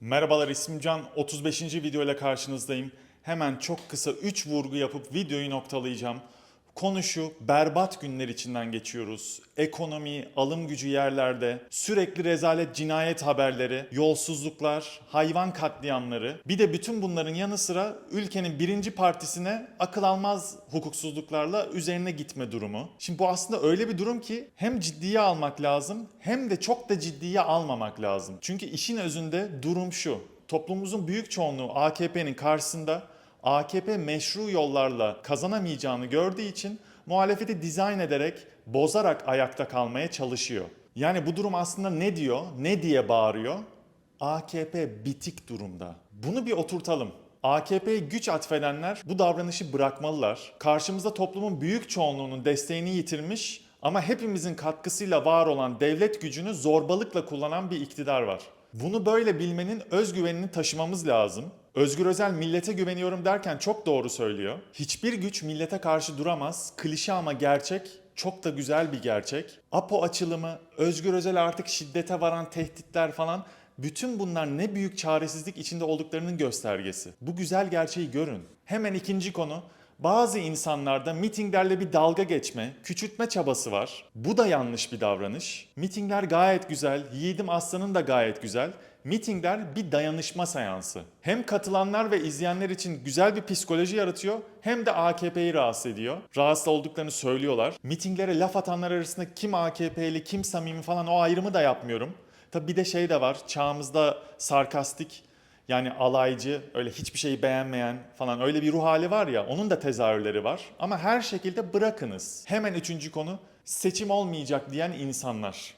Merhabalar ismim Can. 35. video ile karşınızdayım. Hemen çok kısa 3 vurgu yapıp videoyu noktalayacağım. Konu şu, berbat günler içinden geçiyoruz. Ekonomi, alım gücü yerlerde, sürekli rezalet cinayet haberleri, yolsuzluklar, hayvan katliamları. Bir de bütün bunların yanı sıra ülkenin birinci partisine akıl almaz hukuksuzluklarla üzerine gitme durumu. Şimdi bu aslında öyle bir durum ki hem ciddiye almak lazım hem de çok da ciddiye almamak lazım. Çünkü işin özünde durum şu. Toplumumuzun büyük çoğunluğu AKP'nin karşısında AKP meşru yollarla kazanamayacağını gördüğü için muhalefeti dizayn ederek, bozarak ayakta kalmaya çalışıyor. Yani bu durum aslında ne diyor, ne diye bağırıyor? AKP bitik durumda. Bunu bir oturtalım. AKP'ye güç atfedenler bu davranışı bırakmalılar. Karşımızda toplumun büyük çoğunluğunun desteğini yitirmiş ama hepimizin katkısıyla var olan devlet gücünü zorbalıkla kullanan bir iktidar var. Bunu böyle bilmenin özgüvenini taşımamız lazım. Özgür Özel millete güveniyorum derken çok doğru söylüyor. Hiçbir güç millete karşı duramaz. Klişe ama gerçek. Çok da güzel bir gerçek. APO açılımı, Özgür Özel artık şiddete varan tehditler falan bütün bunlar ne büyük çaresizlik içinde olduklarının göstergesi. Bu güzel gerçeği görün. Hemen ikinci konu. Bazı insanlarda mitinglerle bir dalga geçme, küçültme çabası var. Bu da yanlış bir davranış. Mitingler gayet güzel, Yiğidim Aslan'ın da gayet güzel. Mitingler bir dayanışma seansı. Hem katılanlar ve izleyenler için güzel bir psikoloji yaratıyor hem de AKP'yi rahatsız ediyor. Rahatsız olduklarını söylüyorlar. Mitinglere laf atanlar arasında kim AKP'li, kim samimi falan o ayrımı da yapmıyorum. Tabi bir de şey de var. Çağımızda sarkastik yani alaycı, öyle hiçbir şeyi beğenmeyen falan öyle bir ruh hali var ya onun da tezahürleri var. Ama her şekilde bırakınız. Hemen üçüncü konu seçim olmayacak diyen insanlar.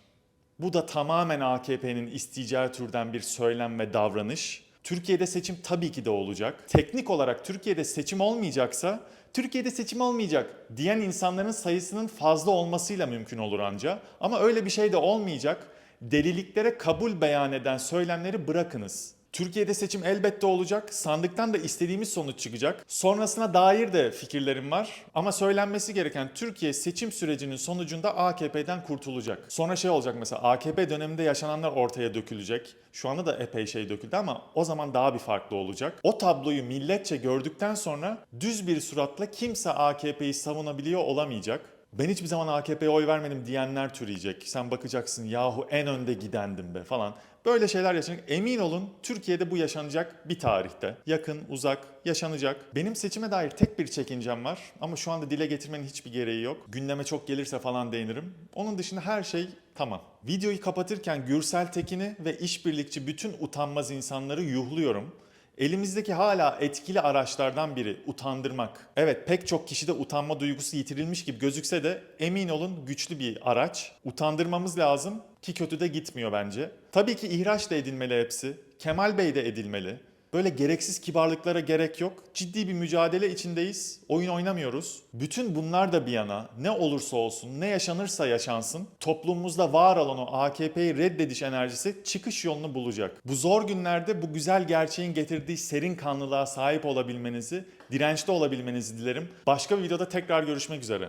Bu da tamamen AKP'nin isteyeceği türden bir söylem ve davranış. Türkiye'de seçim tabii ki de olacak. Teknik olarak Türkiye'de seçim olmayacaksa Türkiye'de seçim olmayacak diyen insanların sayısının fazla olmasıyla mümkün olur anca. Ama öyle bir şey de olmayacak. Deliliklere kabul beyan eden söylemleri bırakınız. Türkiye'de seçim elbette olacak. Sandıktan da istediğimiz sonuç çıkacak. Sonrasına dair de fikirlerim var. Ama söylenmesi gereken Türkiye seçim sürecinin sonucunda AKP'den kurtulacak. Sonra şey olacak mesela AKP döneminde yaşananlar ortaya dökülecek. Şu anda da epey şey döküldü ama o zaman daha bir farklı olacak. O tabloyu milletçe gördükten sonra düz bir suratla kimse AKP'yi savunabiliyor olamayacak. Ben hiçbir zaman AKP'ye oy vermedim diyenler türeyecek. Sen bakacaksın yahu en önde gidendim be falan. Böyle şeyler yaşanacak. Emin olun Türkiye'de bu yaşanacak bir tarihte. Yakın, uzak, yaşanacak. Benim seçime dair tek bir çekincem var ama şu anda dile getirmenin hiçbir gereği yok. Gündeme çok gelirse falan değinirim. Onun dışında her şey tamam. Videoyu kapatırken Gürsel Tekin'i ve işbirlikçi bütün utanmaz insanları yuhluyorum. Elimizdeki hala etkili araçlardan biri utandırmak. Evet pek çok kişide utanma duygusu yitirilmiş gibi gözükse de emin olun güçlü bir araç. Utandırmamız lazım ki kötü de gitmiyor bence. Tabii ki ihraç da edilmeli hepsi. Kemal Bey de edilmeli. Böyle gereksiz kibarlıklara gerek yok. Ciddi bir mücadele içindeyiz. Oyun oynamıyoruz. Bütün bunlar da bir yana ne olursa olsun, ne yaşanırsa yaşansın toplumumuzda var olan o AKP'yi reddediş enerjisi çıkış yolunu bulacak. Bu zor günlerde bu güzel gerçeğin getirdiği serin kanlılığa sahip olabilmenizi, dirençli olabilmenizi dilerim. Başka bir videoda tekrar görüşmek üzere.